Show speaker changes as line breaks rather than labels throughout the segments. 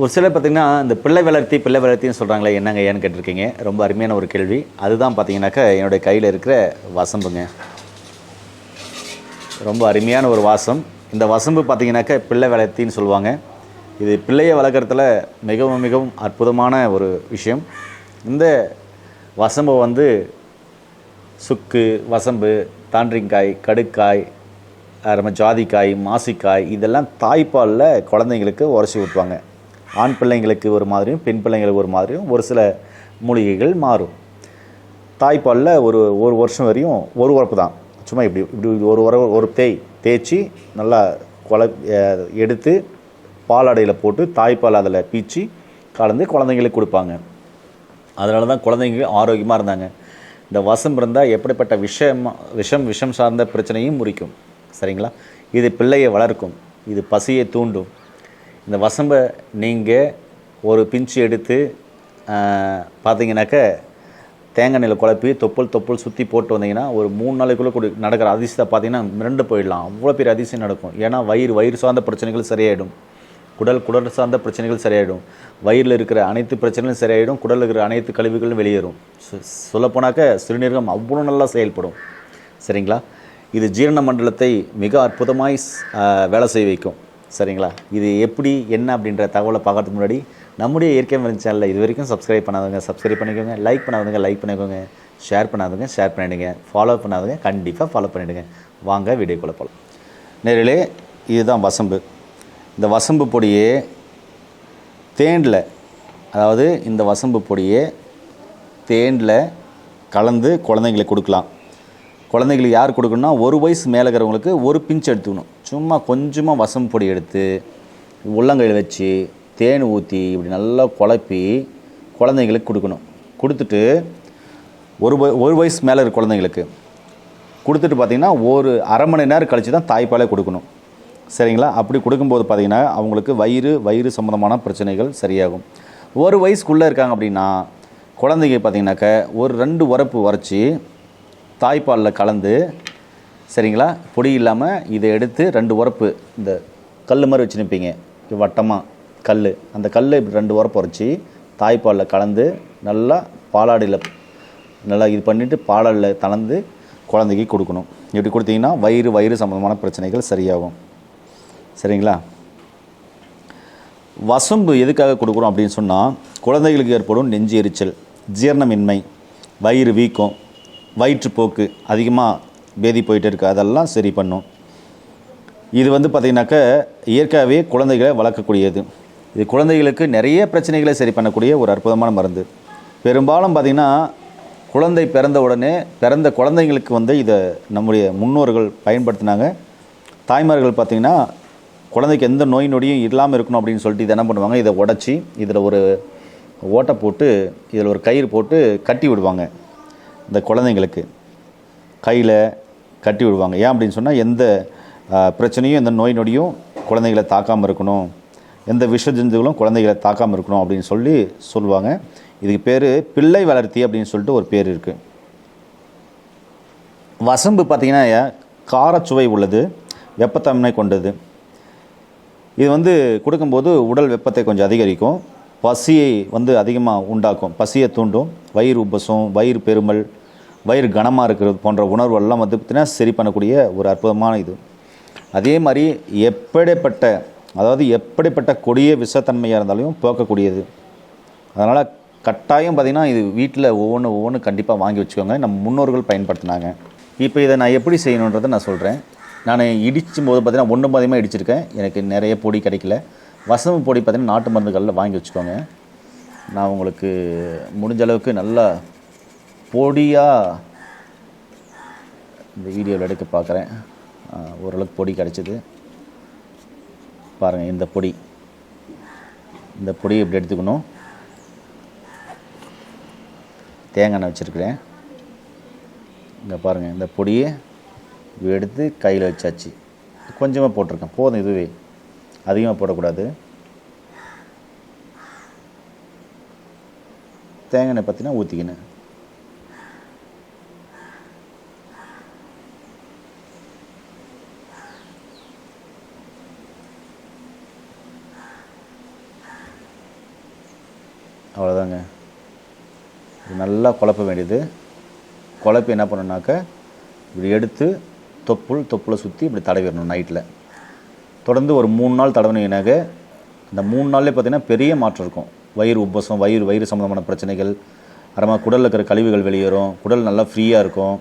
ஒரு சிலர் பார்த்திங்கன்னா இந்த பிள்ளை வளர்த்தி பிள்ளை வளர்த்தின்னு சொல்கிறாங்களே என்னங்க ஏன்னு கேட்டிருக்கீங்க? ரொம்ப அருமையான ஒரு கேள்வி. அதுதான் பார்த்தீங்கன்னாக்கா என்னுடைய கையில் இருக்கிற வசம்புங்க. ரொம்ப அருமையான ஒரு வாசம். இந்த வசம்பு பார்த்தீங்கன்னாக்கா பிள்ளை வளர்த்தின்னு சொல்லுவாங்க. இது பிள்ளையை வளர்க்குறதுல மிகவும் மிகவும் அற்புதமான ஒரு விஷயம். இந்த வசம்பு வந்து சுக்கு வசம்பு தாண்டிங்காய் கடுக்காய் நம்ம ஜாதிக்காய் மாசிக்காய் இதெல்லாம் தாய்ப்பாலில் குழந்தைங்களுக்கு உரைச்சி ஊற்றுவாங்க ஆண் பிள்ளைங்களுக்கு ஒரு மாதிரியும் பெண் பிள்ளைங்களுக்கு ஒரு மாதிரியும் ஒரு சில மூலிகைகள் மாறும். தாய்ப்பாலில் ஒரு ஒரு வருஷம் வரையும் ஒரு உரப்பு தான். சும்மா இப்படி இப்படி ஒரு உர ஒரு தேய் தேய்ச்சி நல்லா கொல எடுத்து பாலாடையில் போட்டு தாய்ப்பால் அதில் பீச்சி கலந்து குழந்தைங்களுக்கு கொடுப்பாங்க. அதனால தான் குழந்தைங்க ஆரோக்கியமாக இருந்தாங்க. இந்த வசம் இருந்தால் எப்படிப்பட்ட விஷம் விஷம் விஷம் சார்ந்த பிரச்சனையும் முறிக்கும். சரிங்களா? இது பிள்ளையை வளர்க்கும். இது பசியை தூண்டும். இந்த வசம்பை நீங்கள் ஒரு பிஞ்சு எடுத்து பார்த்தீங்கன்னாக்க தேங்காய் நெல்லை குழப்பி தொப்பல் தொப்பல் சுற்றி போட்டு வந்தீங்கன்னா ஒரு மூணு நாளைக்குள்ளே கொடு நடக்கிற அதிசயத்தை பார்த்தீங்கன்னா மிரண்டு போயிடலாம். அவ்வளோ பெரிய அதிசயம் நடக்கும். ஏன்னா வயிறு வயிறு சார்ந்த பிரச்சனைகள் சரியாயிடும். குடல் குடல் சார்ந்த பிரச்சனைகள் சரியாயிடும். வயிறில் இருக்கிற அனைத்து பிரச்சனைகளும் சரியாயிடும். குடலில் இருக்கிற அனைத்து கழிவுகளும் வெளியேறும். சொல்லப்போனாக்க சிறுநீரகம் அவ்வளோ நல்லா செயல்படும். சரிங்களா? இது ஜீரண மண்டலத்தை மிக அற்புதமாய் வேலை செய்ய வைக்கும். சரிங்களா? இது எப்படி என்ன அப்படின்ற தகவலை பார்க்கறதுக்கு முன்னாடி நம்முடைய இயற்கை மருந்து சேனலில் இது வரைக்கும் சப்ஸ்கிரைப் பண்ணாதவங்க சப்ஸ்கிரைப் பண்ணிக்கோங்க லைக் பண்ணாதவங்க லைக் பண்ணிக்கோங்க ஷேர் பண்ணாதவங்க ஷேர் பண்ணிவிடுங்க ஃபாலோ பண்ணாதவங்க கண்டிப்பாக ஃபாலோ பண்ணிவிடுங்க வாங்க வீடியோக்குள்ளே போகலாம் நேரிலே இதுதான் வசம்பு. இந்த வசம்பு பொடியே தேனில் அதாவது இந்த வசம்பு பொடியே தேனில் கலந்து குழந்தைங்களுக்கு கொடுக்கலாம். குழந்தைங்களுக்கு யார் கொடுக்கணும்னா ஒரு வயசு மேலே இருக்கிறவங்களுக்கு ஒரு பிஞ்ச் எடுத்துக்கணும். சும்மா கொஞ்சமாக வசம் பொடி எடுத்து உள்ளங்கையில் வச்சு தேன் ஊற்றி இப்படி நல்லா குழப்பி குழந்தைங்களுக்கு கொடுக்கணும். கொடுத்துட்டு ஒரு வய- ஒரு வயசு மேலே இருக்க குழந்தைங்களுக்கு கொடுத்துட்டு பார்த்தீங்கன்னா ஒரு அரை மணி நேரம் கழித்து தான் தாய்ப்பாலே கொடுக்கணும். சரிங்களா? அப்படி கொடுக்கும்போது பார்த்தீங்கன்னா அவங்களுக்கு வயிறு வயிறு சம்மந்தமான பிரச்சனைகள் சரியாகும். ஒரு வயசுக்குள்ளே இருக்காங்க அப்படின்னா குழந்தைங்க பார்த்திங்கனாக்க ஒரு ரெண்டு உரப்பு உரைச்சி தாய்ப்பாலில் கலந்து சரிங்களா? பொடி இல்லாமல் இதை எடுத்து ரெண்டு உரப்பு இந்த கல் மாதிரி வச்சு நிற்பீங்க வட்டமாக கல் அந்த கல் இப்படி ரெண்டு உரப்பு உரைச்சி தாய்ப்பாலில் கலந்து நல்லா பாலாடையில் நல்லா இது பண்ணிவிட்டு பாலாடில் கலந்து குழந்தைக்கு கொடுக்கணும். இப்படி கொடுத்தீங்கன்னா வயிறு வயிறு சம்மந்தமான பிரச்சனைகள் சரியாகும். சரிங்களா? வசம்பு எதுக்காக கொடுக்குறோம் அப்படின்னு சொன்னால் குழந்தைகளுக்கு ஏற்படும் நெஞ்சு எரிச்சல் ஜீரணமின்மை வயிறு வீக்கம் வயிற்றுப்போக்கு அதிகமாக பேதி போயிட்டு இருக்கு. அதெல்லாம் சரி பண்ணும். இது வந்து பார்த்திங்கனாக்க இயற்கையாகவே குழந்தைகளை வளர்க்கக்கூடியது. இது குழந்தைகளுக்கு நிறைய பிரச்சனைகளை சரி பண்ணக்கூடிய ஒரு அற்புதமான மருந்து. பெரும்பாலும் பார்த்திங்கன்னா குழந்தை பிறந்த உடனே பிறந்த குழந்தைங்களுக்கு வந்து இதை நம்முடைய முன்னோர்கள் பயன்படுத்தினாங்க. தாய்மார்கள் பார்த்திங்கன்னா குழந்தைக்கு எந்த நோய் நொடியும் இல்லாமல் இருக்கணும் அப்படின்னு சொல்லிட்டு இதை என்ன பண்ணுவாங்க? இதை உடச்சி இதில் ஒரு ஓட்டை போட்டு இதில் ஒரு கயிறு போட்டு கட்டி விடுவாங்க. இந்த குழந்தைங்களுக்கு கையில் கட்டி விடுவாங்க. ஏன் அப்படின்னு சொன்னால் எந்த பிரச்சனையும் எந்த நோய் நொடியும் குழந்தைகளை தாக்காமல் இருக்கணும். எந்த விஷ ஜந்துகளும் குழந்தைகளை தாக்காமல் இருக்கணும் அப்படின்னு சொல்லி சொல்லுவாங்க. இதுக்கு பேர் பிள்ளை வளர்த்தி அப்படின்னு சொல்லிட்டு ஒரு பேர் இருக்குது வசம்பு பார்த்திங்கன்னா காரச்சுவை உள்ளது வெப்பத்தன்மை கொண்டது. இது வந்து கொடுக்கும்போது உடல் வெப்பத்தை கொஞ்சம் அதிகரிக்கும். பசியை வந்து அதிகமாக உண்டாக்கும். பசியை தூண்டும். வயிறு உபசம் வயிறு பெருமல் வயிறு கனமாக இருக்கிறது போன்ற உணர்வெல்லாம் வந்து பார்த்திங்கன்னா சரி பண்ணக்கூடிய ஒரு அற்புதமான இது. அதே மாதிரி எப்படிப்பட்ட அதாவது எப்படிப்பட்ட கொடிய விஷத்தன்மையாக இருந்தாலும் போக்கக்கூடியது. அதனால் கட்டாயம் பார்த்திங்கன்னா இது வீட்டில் ஒவ்வொன்று ஒவ்வொன்று கண்டிப்பாக வாங்கி வச்சுக்கோங்க. நம்ம முன்னோர்கள் பயன்படுத்தினாங்க. இப்போ இதை நான் எப்படி செய்யணுன்றதை நான் சொல்கிறேன் நான் இடிச்சும் போது பார்த்திங்கன்னா ஒன்று பாதியமாக இடிச்சிருக்கேன். எனக்கு நிறைய பொடி கிடைக்கல. வசம்பு பொடி பார்த்திங்கன்னா நாட்டு மருந்துகளில் வாங்கி வச்சுக்கோங்க. நான் உங்களுக்கு முடிஞ்ச அளவுக்கு நல்லா பொடியாக இந்த வீடியோவில் எடுக்க பார்க்குறேன். ஓரளவுக்கு பொடி கிடச்சிது. பாருங்கள் இந்த பொடி. இந்த பொடியை இப்படி எடுத்துக்கணும். தேங்காய் எண்ணெய் வச்சுருக்கிறேன். இங்கே பாருங்கள் இந்த பொடியை எடுத்து கையில் வச்சாச்சு. கொஞ்சமாக போட்டிருக்கேன். போதும் இதுவே. அதிகமாக போடக்கூடாது. தேங்காய் எண்ணெய் பார்த்தீங்கன்னா ஊற்றிக்கினேன் அவ்வளோதாங்க இது நல்லா குழப்ப வேண்டியது. குழப்பி என்ன பண்ணணுனாக்க இப்படி எடுத்து தொப்புள் தொப்புளை சுற்றி இப்படி தடவிடணும் நைட்டில் தொடர்ந்து ஒரு மூணு நாள் தடவினீங்கனாக்க அந்த மூணு நாள்லேயே பார்த்தீங்கன்னா பெரிய மாற்றம் இருக்கும். வயிறு உப்பசம் வயிறு வயிறு சம்மந்தமான பிரச்சனைகள் அப்புறமா குடலில் இருக்கிற கழிவுகள் வெளியேறும் குடல் நல்லா ஃப்ரீயாக இருக்கும்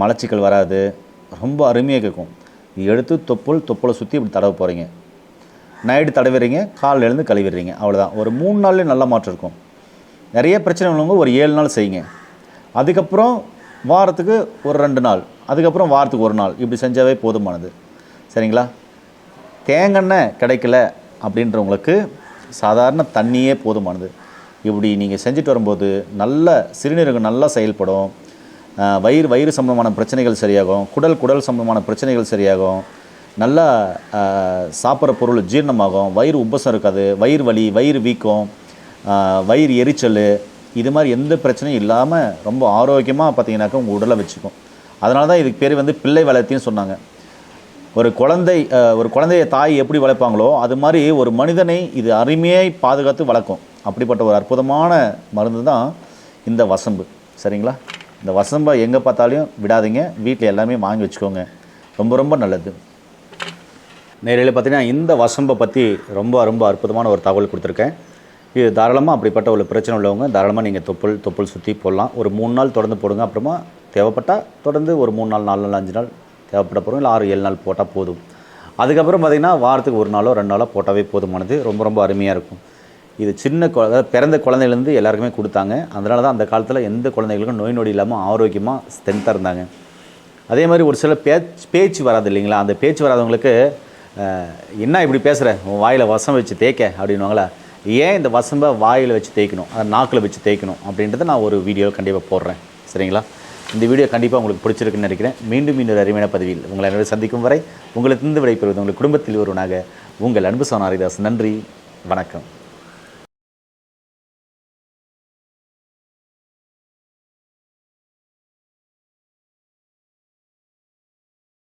மலச்சிக்கல் வராது ரொம்ப அருமையாக கேட்கும் எடுத்து தொப்புள் தொப்புளை சுற்றி இப்படி தடவ போகிறீங்க நைட்டு தடவிடுறீங்க காலைல எழுந்து கழுவிடுறீங்க. அவ்வளோதான் ஒரு மூணு நாள்லேயே நல்ல மாற்றம் இருக்கும். நிறைய பிரச்சனை உள்ளவங்க ஒரு ஏழு நாள் செய்யுங்க. அதுக்கப்புறம் வாரத்துக்கு ஒரு ரெண்டு நாள். அதுக்கப்புறம் வாரத்துக்கு ஒரு நாள். இப்படி செஞ்சாவே போதுமானது. சரிங்களா? தேங்காய் கிடைக்கல அப்படின்றவங்களுக்கு சாதாரண தண்ணியே போதுமானது. இப்படி நீங்கள் செஞ்சுட்டு வரும்போது நல்ல சிறுநீரகம் நல்லா செயல்படும். வயிறு வயிறு சம்பந்தமான பிரச்சனைகள் சரியாகும். குடல் குடல் சம்பந்தமான பிரச்சனைகள் சரியாகும். நல்லா சாப்பிட்ற பொருள் ஜீரணமாகும். வயிறு உபசம் இருக்காது. வயிறு வலி வயிறு வீக்கம் வயிறு எரிச்சல் இது மாதிரி எந்த பிரச்சனையும் இல்லாமல் ரொம்ப ஆரோக்கியமாக பார்த்தீங்கன்னாக்கா உங்கள் உடலை வச்சுக்கும். அதனால தான் இதுக்கு பேர் வந்து பிள்ளை வளர்த்தின்னு சொன்னாங்க. ஒரு குழந்தை ஒரு குழந்தைய தாய் எப்படி வளர்ப்பாங்களோ அது மாதிரி ஒரு மனிதனை இது அருமையை பாதுகாத்து வளர்க்கும். அப்படிப்பட்ட ஒரு அற்புதமான மருந்து தான் இந்த வசம்பு. சரிங்களா? இந்த வசம்பை எங்கே பார்த்தாலையும் விடாதீங்க. வீட்டில் எல்லாமே வாங்கி வச்சுக்கோங்க. ரொம்ப ரொம்ப நல்லது. நேரில் பார்த்தீங்கன்னா இந்த வசம்பை பற்றி ரொம்ப ரொம்ப அற்புதமான ஒரு தகவல் கொடுத்துருக்கேன். இது தாராளமாக அப்படிப்பட்ட ஒரு பிரச்சனை உள்ளவங்க தாராளமாக நீங்கள் தொப்புள் தொப்புள் சுற்றி போடலாம். ஒரு மூணு நாள் தொடர்ந்து போடுங்க. அப்புறமா தேவைப்பட்டால் தொடர்ந்து ஒரு மூணு நாள் நாலு நாள் அஞ்சு நாள் தேவைப்பட போகிறோம் இல்லை ஆறு ஏழு நாள் போட்டால் போதும். அதுக்கப்புறம் பார்த்திங்கன்னா வாரத்துக்கு ஒரு நாளோ ரெண்டு நாளோ போட்டாவே போதுமானது. ரொம்ப ரொம்ப அருமையாக இருக்கும். இது சின்ன குழ அதாவது பிறந்த குழந்தையிலேருந்து எல்லாருக்குமே கொடுத்தாங்க. அதனால தான் அந்த காலத்தில் எந்த குழந்தைகளுக்கும் நோய் நொடி இல்லாமல் ஆரோக்கியமாக ஸ்ட்ரென்த்தாக இருந்தாங்க. அதே மாதிரி ஒரு சில பேச்சு பேச்சு வராது இல்லைங்களா? அந்த பேச்சு வராதவங்களுக்கு என்ன இப்படி பேசுகிற உன் வாயில் வசம் வச்சு தேய்க்க அப்படின்வாங்களா ஏன் இந்த வசம்பை வாயில் வச்சு தேய்க்கணும்? அதை நாக்கில் வச்சு தேய்க்கணும்? அப்படின்றத நான் ஒரு வீடியோ கண்டிப்பாக போடுறேன். சரிங்களா? இந்த வீடியோ கண்டிப்பாக உங்களுக்கு பிடிச்சிருக்குன்னு நினைக்கிறேன். மீண்டும் இன்னொரு அருமையான பதவியில் உங்களை அனைவரும் சந்திக்கும் வரை உங்களுக்கு இருந்து விடைபெறுவது உங்கள் குடும்பத்தில் ஒருவனாக உங்கள் அன்பு சோனாரிதாஸ். நன்றி. வணக்கம்.